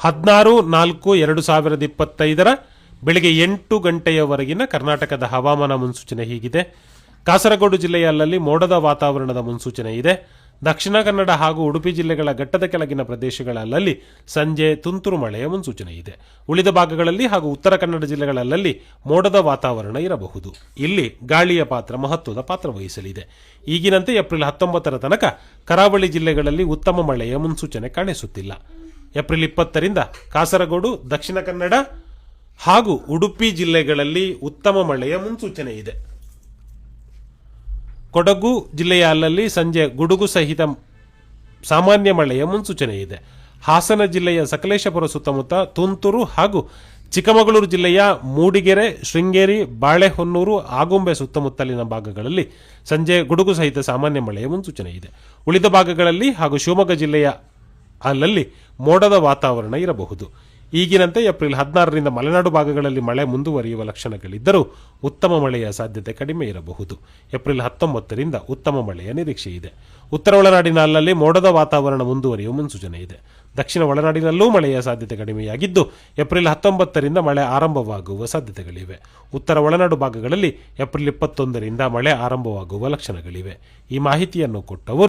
ಹದಿನಾರು, ನಾಲ್ಕು, ಎರಡು ಸಾವಿರದ ಇಪ್ಪತ್ತೈದರ ಬೆಳಗ್ಗೆ ಎಂಟು ಗಂಟೆಯವರೆಗಿನ ಕರ್ನಾಟಕದ ಹವಾಮಾನ ಮುನ್ಸೂಚನೆ ಹೀಗಿದೆ. ಕಾಸರಗೋಡು ಜಿಲ್ಲೆಯ ಅಲ್ಲಲ್ಲಿ ಮೋಡದ ವಾತಾವರಣದ ಮುನ್ಸೂಚನೆ ಇದೆ. ದಕ್ಷಿಣ ಕನ್ನಡ ಹಾಗೂ ಉಡುಪಿ ಜಿಲ್ಲೆಗಳ ಘಟ್ಟದ ಕೆಳಗಿನ ಪ್ರದೇಶಗಳಲ್ಲಲ್ಲಿ ಸಂಜೆ ತುಂತುರು ಮಳೆಯ ಮುನ್ಸೂಚನೆ ಇದೆ. ಉಳಿದ ಭಾಗಗಳಲ್ಲಿ ಹಾಗೂ ಉತ್ತರ ಕನ್ನಡ ಜಿಲ್ಲೆಗಳಲ್ಲಲ್ಲಿ ಮೋಡದ ವಾತಾವರಣ ಇರಬಹುದು. ಇಲ್ಲಿ ಗಾಳಿಯ ಪಾತ್ರ ಮಹತ್ವದ ಪಾತ್ರ ವಹಿಸಲಿದೆ. ಈಗಿನಂತೆ ಏಪ್ರಿಲ್ ಹತ್ತೊಂಬತ್ತರ ತನಕ ಕರಾವಳಿ ಜಿಲ್ಲೆಗಳಲ್ಲಿ ಉತ್ತಮ ಮಳೆಯ ಮುನ್ಸೂಚನೆ ಕಾಣಿಸುತ್ತಿಲ್ಲ. ಏಪ್ರಿಲ್ ಇಪ್ಪತ್ತರಿಂದ ಕಾಸರಗೋಡು, ದಕ್ಷಿಣ ಕನ್ನಡ ಹಾಗೂ ಉಡುಪಿ ಜಿಲ್ಲೆಗಳಲ್ಲಿ ಉತ್ತಮ ಮಳೆಯ ಮುನ್ಸೂಚನೆ ಇದೆ. ಕೊಡಗು ಜಿಲ್ಲೆಯ ಅಲ್ಲಲ್ಲಿ ಸಂಜೆ ಗುಡುಗು ಸಹಿತ ಸಾಮಾನ್ಯ ಮಳೆಯ ಮುನ್ಸೂಚನೆ ಇದೆ. ಹಾಸನ ಜಿಲ್ಲೆಯ ಸಕಲೇಶಪುರ ಸುತ್ತಮುತ್ತ ತುಂತುರು ಹಾಗೂ ಚಿಕ್ಕಮಗಳೂರು ಜಿಲ್ಲೆಯ ಮೂಡಿಗೆರೆ, ಶೃಂಗೇರಿ, ಬಾಳೆಹೊನ್ನೂರು, ಆಗುಂಬೆ ಸುತ್ತಮುತ್ತಲಿನ ಭಾಗಗಳಲ್ಲಿ ಸಂಜೆ ಗುಡುಗು ಸಹಿತ ಸಾಮಾನ್ಯ ಮಳೆಯ ಮುನ್ಸೂಚನೆ ಇದೆ. ಉಳಿದ ಭಾಗಗಳಲ್ಲಿ ಹಾಗೂ ಶಿವಮೊಗ್ಗ ಜಿಲ್ಲೆಯ ಅಲ್ಲಲ್ಲಿ ಮೋಡದ ವಾತಾವರಣ ಇರಬಹುದು. ಈಗಿನಂತೆ ಏಪ್ರಿಲ್ ಹದಿನಾರರಿಂದ ಮಲೆನಾಡು ಭಾಗಗಳಲ್ಲಿ ಮಳೆ ಮುಂದುವರಿಯುವ ಲಕ್ಷಣಗಳಿದ್ದರೂ ಉತ್ತಮ ಮಳೆಯ ಸಾಧ್ಯತೆ ಕಡಿಮೆ ಇರಬಹುದು. ಏಪ್ರಿಲ್ ಹತ್ತೊಂಬತ್ತರಿಂದ ಉತ್ತಮ ಮಳೆಯ ನಿರೀಕ್ಷೆ ಇದೆ. ಉತ್ತರ ಒಳನಾಡಿನ ಅಲ್ಲಲ್ಲಿ ಮೋಡದ ವಾತಾವರಣ ಮುಂದುವರಿಯುವ ಮುನ್ಸೂಚನೆ ಇದೆ. ದಕ್ಷಿಣ ಒಳನಾಡಿನಲ್ಲೂ ಮಳೆಯ ಸಾಧ್ಯತೆ ಕಡಿಮೆಯಾಗಿದ್ದು, ಏಪ್ರಿಲ್ ಹತ್ತೊಂಬತ್ತರಿಂದ ಮಳೆ ಆರಂಭವಾಗುವ ಸಾಧ್ಯತೆಗಳಿವೆ. ಉತ್ತರ ಒಳನಾಡು ಭಾಗಗಳಲ್ಲಿ ಏಪ್ರಿಲ್ ಇಪ್ಪತ್ತೊಂದರಿಂದ ಮಳೆ ಆರಂಭವಾಗುವ ಲಕ್ಷಣಗಳಿವೆ. ಈ ಮಾಹಿತಿಯನ್ನು ಕೊಟ್ಟವರು